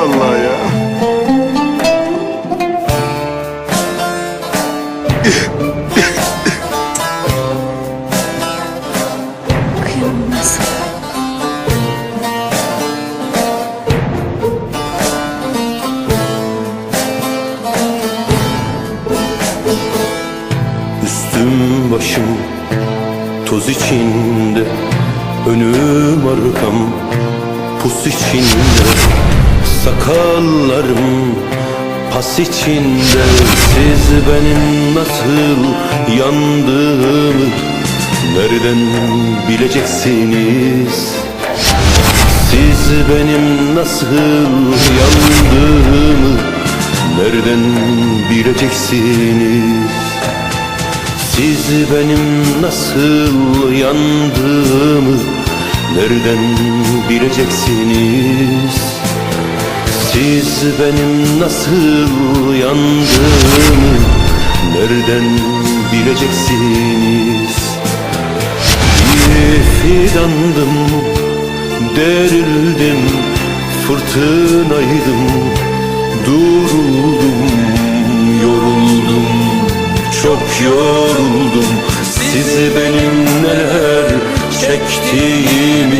vallahi ya. Kıyamam ben. Üstüm başım toz içinde Önüm arkam pus içinde Sakallarım pas içinde. Siz benim nasıl yandığımı Nereden bileceksiniz? Siz benim nasıl yandığımı Nereden bileceksiniz? Siz benim nasıl yandığımı nereden bileceksiniz? Siz benim nasıl yandığımı nereden bileceksiniz? Bir fidandım, derildim, fırtınaydım, duruldum, yoruldum, çok yoruldum. Sizi benim neler çektiğimi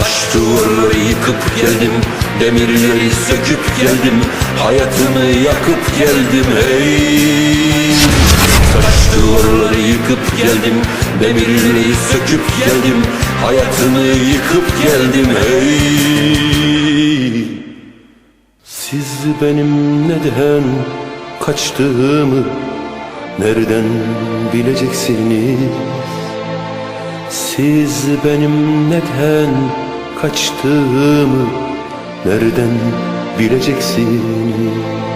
Taş duvarları yıkıp geldim Demirleri söküp geldim Hayatımı yakıp geldim hey. Taş duvarları yıkıp geldim Demirleri söküp geldim Hayatımı yıkıp geldim hey. Siz benim neden kaçtığımı Nereden bileceksiniz? Siz benim neden kaçtığımı nereden bileceksiniz?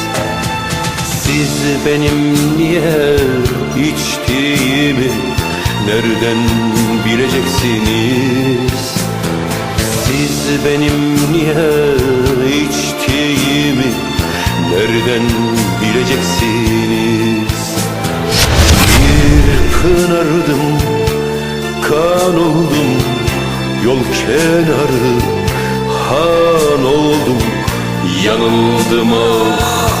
siz benim niye içtiğimi nereden bileceksiniz? Siz benim niye içtiğimi nereden bileceksiniz? Bir pınardım, kan oldum, yol kenarı han oldum, yanıldım ah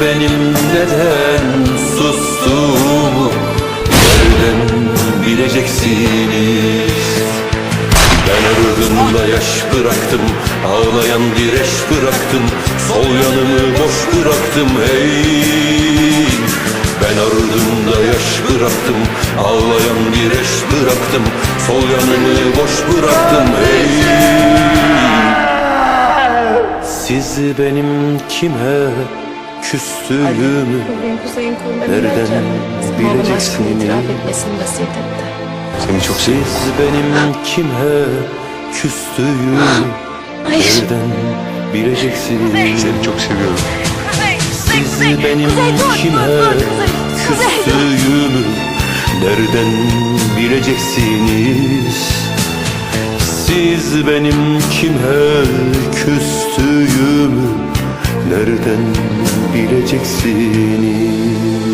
Benim neden sustuğumu nereden bileceksiniz? Ben ardımda yaş bıraktım Ağlayan direş bıraktım Sol yanımı boş bıraktım hey! Ben ardımda yaş bıraktım Ağlayan bir eş bıraktım Sol yanını boş bıraktım Ey Siz benim kime küstüğümü Nereden bileceksin. Seni çok Siz benim kime küstüğümü. Nereden bileceksiniz Seni çok seviyorum. Siz benim kime küstüğümü Nereden bileceksiniz? Siz benim kime küstüğümü Nereden bileceksiniz